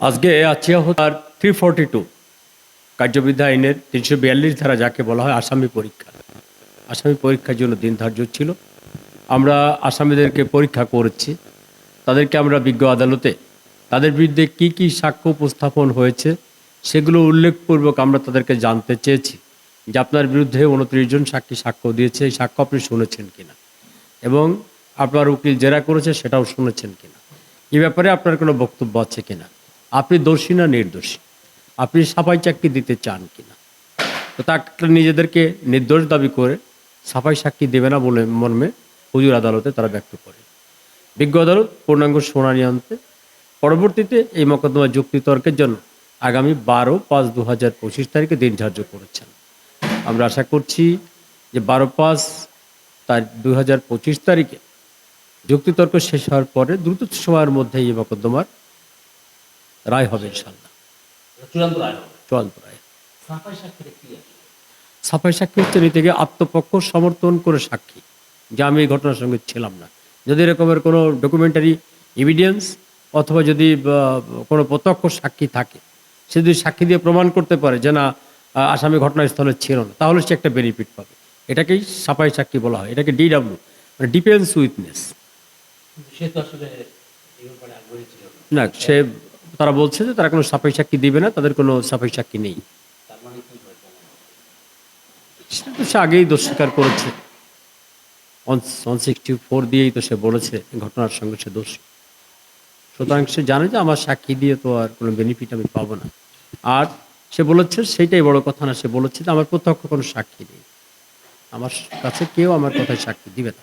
আজকে আছে তার থ্রি ফোরটি টু কার্যবিদ্যা আইনের তিনশো বিয়াল্লিশ ধারা যাকে বলা হয় আসামি পরীক্ষা। আসামি পরীক্ষার জন্য দিন ধার্য ছিল। আমরা আসামিদেরকে পরীক্ষা করেছি। তাদেরকে আমরা বিজ্ঞ আদালতে, তাদের বিরুদ্ধে কি কি সাক্ষ্য উপস্থাপন হয়েছে, সেগুলো উল্লেখপূর্বক আমরা তাদেরকে জানতে চেয়েছি যে আপনার বিরুদ্ধে উনত্রিশ জন সাক্ষী সাক্ষ্য দিয়েছে। এই সাক্ষ্য আপনি শুনেছেন কিনা? এবং আপনার উকিল জেরা করেছে, সেটাও শুনেছেন কিনা? এ ব্যাপারে আপনার কোনো বক্তব্য আছে কিনা? আপনি দোষী না নির্দোষী? আপনি সাফাই চাকরি দিতে চান কিনা? তো তাকে নিজেদেরকে নির্দোষ দাবি করে সাফাই সাক্ষী দেবে না বলে মর্মে হুজুর আদালতে তারা ব্যক্ত করে। বিজ্ঞ আদালত পূর্ণাঙ্গ শুনানি আনতে পরবর্তীতে এই মকদ্দমা যুক্তিতর্কের জন্য আগামী বারো পাঁচ দু হাজার পঁচিশ তারিখে দিন ধার্য করেছেন। আমরা আশা করছি যে বারো পাঁচ তার দু হাজার পঁচিশ তারিখে যুক্তিতর্ক শেষ হওয়ার পরে দ্রুত সময়ের মধ্যে এই মকদ্দমার রায় হবে ইনশাল্লাহ চূড়ান্ত রায় চূড়ান্ত রায়। সাফাই সাক্ষী হচ্ছে নীতি থেকে আত্মপক্ষ সমর্থন করে সাক্ষী। যে আমি এই ঘটনার সঙ্গে ছিলাম না। যদি এরকমের কোনো ডকুমেন্টারি এভিডেন্স অথবা যদি কোনো প্রত্যক্ষ সাক্ষী থাকে সে যদি সাক্ষী দিয়ে প্রমাণ করতে পারে যে না আসামি ঘটনাস্থলে ছিল না তাহলে সে একটা বেনিফিট পাবে। এটাকেই সাফাই সাক্ষী বলা হয়। এটাকে ডিডাব্লিউ মানে ডিফেন্স উইটনেস কিন্তু সে তো আসলে না, সে তারা বলছে যে তারা কোনো সাফাই সাক্ষী দিবে না, তাদের কোনো সাফাই সাক্ষী নেই। তার সে আগেই দোষ স্বীকার করেছে। ওয়ান সিক্সটি ফোর দিয়েই তো সে বলেছে ঘটনার সঙ্গে সে দোষী। সুতরাং সে জানে যে আমার সাক্ষী দিয়ে তো আর কোনো বেনিফিট আমি পাবো না। আর সে বলেছে, সেইটাই বড় কথা না, সে বলেছে যে আমার প্রত্যক্ষ কোনো সাক্ষী নেই। আমার কাছে কেউ আমার কথায় সাক্ষী দিবে না।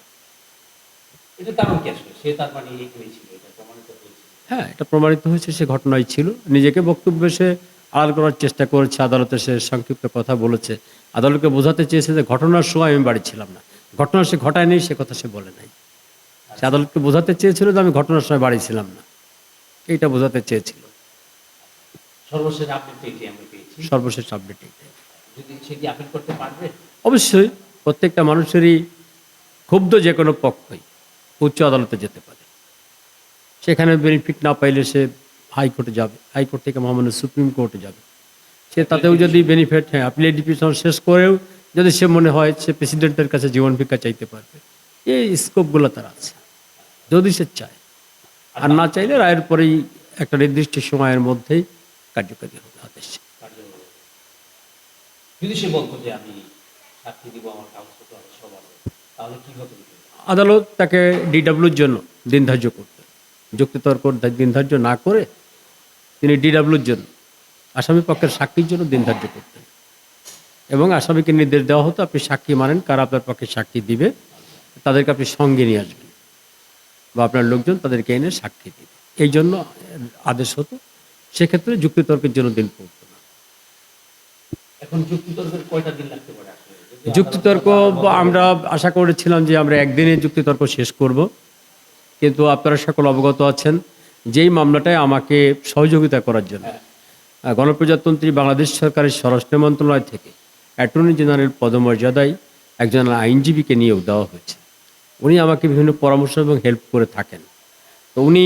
এটা আসলে সে তার মানে এই হয়েছিল এটা প্রমাণিত হয়েছিল হ্যাঁ এটা প্রমাণিত হয়েছে সে ঘটনায় ছিল। নিজেকে বক্তব্যে সে আড়াল করার চেষ্টা করেছে আদালতে সে সংক্ষিপ্ত কথা বলেছে। আদালতকে বোঝাতে চেয়েছে যে ঘটনার সময় আমি বাড়ি ছিলাম না। ঘটনা সে ঘটায় নেই সে কথা সে বলে নাই। সে আদালতকে বোঝাতে চেয়েছিল যে আমি ঘটনার সময় বাড়ি ছিলাম না। এইটা বোঝাতে চেয়েছিল। সর্বশেষ আপডেট আমরা পেয়েছি? সর্বশেষ আপডেট যদি সেটি আপিল করতে পারবে? অবশ্যই প্রত্যেকটা মানুষেরই ক্ষুব্ধ যে কোনো পক্ষই উচ্চ আদালতে যেতে পারে। সেখানে বেনিফিট না পাইলে সে হাইকোর্টে যাবে। হাইকোর্ট থেকে মহামান্য সুপ্রিম কোর্টে যাবে। সে তাতেও যদি বেনিফিট হ্যাঁ আপিলের ডিভিশন শেষ করেও যদি সে মনে হয় সে প্রেসিডেন্টের কাছে জীবন ভিক্ষা চাইতে পারবে। এই স্কোপগুলো তার আছে। যদি সে চায়। আর না চাইলে রায়ের পরেই একটা নির্দিষ্ট সময়ের মধ্যেই কার্যকারী হবে আদেশ। যদি সে বলতো যে আমি সাক্ষী দিব আমার কাগজপত্র সব তাহলে কি হতো আদালত তাকে ডিডাব্লিউর জন্য দিন ধার্য করতেন যুক্তিতর্ক দিন ধার্য না করে তিনি ডিডাব্লিউর জন্য আসামি পক্ষের সাক্ষীর জন্য দিন ধার্য করতেন। এবং আসামিকে নির্দেশ দেওয়া হতো আপনি সাক্ষী মানেন কারা আপনার পক্ষে সাক্ষী দিবে তাদেরকে আপনি সঙ্গে নিয়ে আসবেন বা আপনার লোকজন তাদেরকে এনে সাক্ষী দিবে। এই জন্য আদেশ হতো সেক্ষেত্রে যুক্তিতর্কের জন্য দিন পড়তো না। এখন যুক্তিতর্কের কয়টা দিন লাগতে পারে? যুক্তিতর্ক আমরা আশা করেছিলাম যে আমরা একদিনে যুক্তিতর্ক শেষ করব। কিন্তু আপনারা সকল অবগত আছেন যেই মামলাটায় আমাকে সহযোগিতা করার জন্য। গণপ্রজাতন্ত্রী বাংলাদেশ সরকারের স্বরাষ্ট্র মন্ত্রণালয় থেকে অ্যাটর্নি জেনারেল পদমর্যাদায় একজন আইনজীবীকে নিয়োগ দেওয়া হয়েছে। উনি আমাকে বিভিন্ন পরামর্শ এবং হেল্প করে থাকেন। তো উনি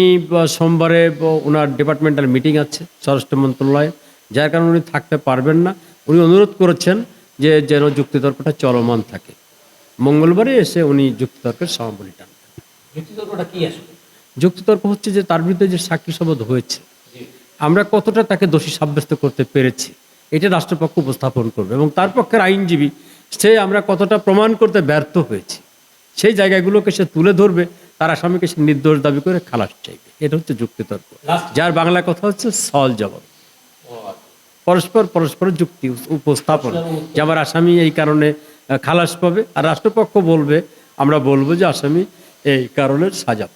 সোমবারে ওনার ডিপার্টমেন্টাল মিটিং আছে স্বরাষ্ট্র মন্ত্রণালয়ে। যার কারণে উনি থাকতে পারবেন না। উনি অনুরোধ করেছেন যে যেন যুক্তিতর্কটা চলমান থাকে। মঙ্গলবারে এসে উনি যুক্তিতর্কের সমাপনী টানবেন যুক্তিতর্কটা কি আসলে? যুক্তিতর্ক হচ্ছে যে তার বিরুদ্ধে যে সাক্ষী শপথ হয়েছে আমরা কতটা তাকে দোষী সাব্যস্ত করতে পেরেছি এটা রাষ্ট্রপক্ষ উপস্থাপন করবে এবং তার পক্ষের আইনজীবী সে আমরা কতটা প্রমাণ করতে ব্যর্থ হয়েছি সেই জায়গাগুলোকে সে তুলে ধরবে তার আসামিকে সে নির্দোষ দাবি করে খালাস চাইবে। এটা হচ্ছে যুক্তিতর্ক। যার বাংলা কথা হচ্ছে সল জবাব। আচ্ছা। পরস্পর পরস্পর যুক্তি উপস্থাপন। যে আমার আসামি এই কারণে খালাস পাবে আর রাষ্ট্রপক্ষ বলবে আমরা বলব যে আসামি এই কারণে সাজা।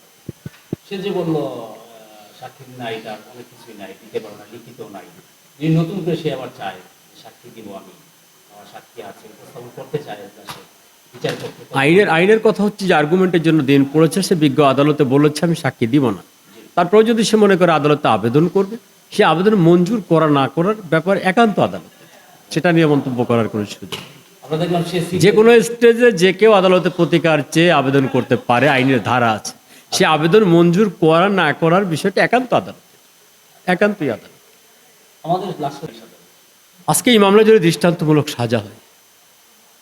সে যে বলল সাক্ষী নাই তার অনেক কিছুই নাই দিতে পারো না লিখিত নাই। যদি নতুন করে সে আবার চায় সাক্ষী দিব আমি। আমার সাক্ষী আছে উপস্থাপন করতে চায় সে। আইনের আইনের কথা হচ্ছে যে আর্গুমেন্টের জন্য দিন পড়েছে সে বিজ্ঞ আদালতে বলেছে আমি সাক্ষী দিব না। তারপরে যদি সে মনে করে আদালতে আবেদন করবে সে আবেদন মঞ্জুর করা না করার ব্যাপার একান্ত আদালত। সেটা নিয়ে মন্তব্য করার কোনো সুযোগ যে কোনো স্টেজে যে কেউ আদালতে প্রতিকার চেয়ে আবেদন করতে পারে আইনের ধারা আছে। সে আবেদন মঞ্জুর করা না করার বিষয়টা একান্ত আদালত। একান্তই আদালত। আজকে এই মামলা যদি দৃষ্টান্তমূলক সাজা হয়।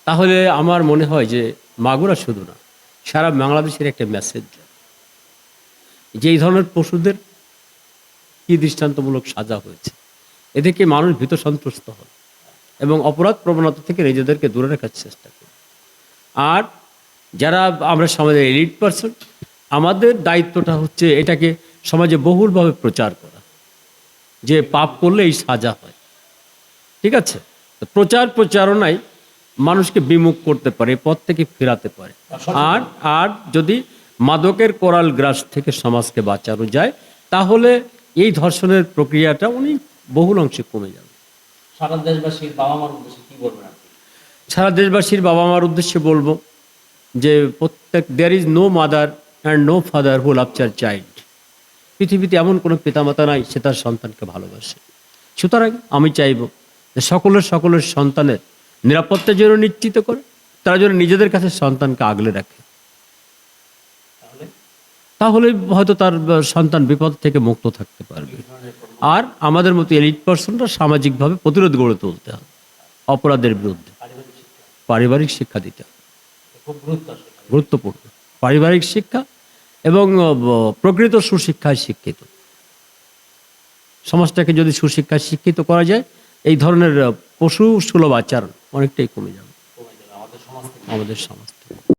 তাহলে আমার মনে হয় যে মাগুরা শুধু না সারা বাংলাদেশের একটা মেসেজ যে এই ধরনের পশুদের কি দৃষ্টান্তমূলক সাজা হয়েছে? এ থেকে মানুষ ভীত সন্ত্রস্ত হয়। এবং অপরাধ প্রবণতা থেকে নিজেদেরকে দূরে রাখার চেষ্টা করে। আর যারা আমরা সমাজের এলিট পার্সন আমাদের দায়িত্বটা হচ্ছে এটাকে সমাজে বহুলভাবে প্রচার করা। যে পাপ করলে এই সাজা হয়। ঠিক আছে? প্রচার প্রচারণায় মানুষকে বিমুখ করতে পারে, পথ থেকে ফেরাতে পারে। আর আর যদি মাদকের কোরাল গ্রাস থেকে সমাজকে বাঁচানো যায়, তাহলে এই ধর্ষণের প্রক্রিয়াটা অনেক বহুল অংশে কমে যাবে। সারা দেশবাসীর বাবা মার উদ্দেশ্যে কি বলবেন সারা দেশবাসীর বাবা মার উদ্দেশ্যে বলব যে প্রত্যেক there is no mother and no father who loves their child পৃথিবীতে এমন কোনো পিতামাতা নাই সে তার সন্তানকে ভালোবাসে। সুতরাং আমি চাইব যে সকলের সকলের সন্তানের নিরাপত্তা যেন নিশ্চিত করে, তারা যেন নিজেদের কাছে সন্তানকে আগলে রাখে। তাহলে হয়তো তার সন্তান বিপদ থেকে মুক্ত থাকতে পারবে। আর আমাদের মতো এলিট পার্সনরা সামাজিকভাবে প্রতিরোধ গড়ে তুলতে হবে, অপরাধের বিরুদ্ধে। পারিবারিক শিক্ষা দিতে হবে। গুরুত্বপূর্ণ। পারিবারিক শিক্ষা এবং প্রকৃত সুশিক্ষায় শিক্ষিত। সমাজটাকে যদি সুশিক্ষায় শিক্ষিত করা যায়, এই ধরনের পশু সুলভ আচরণ অনেকটাই কমে যাবে। আমাদের সমাজ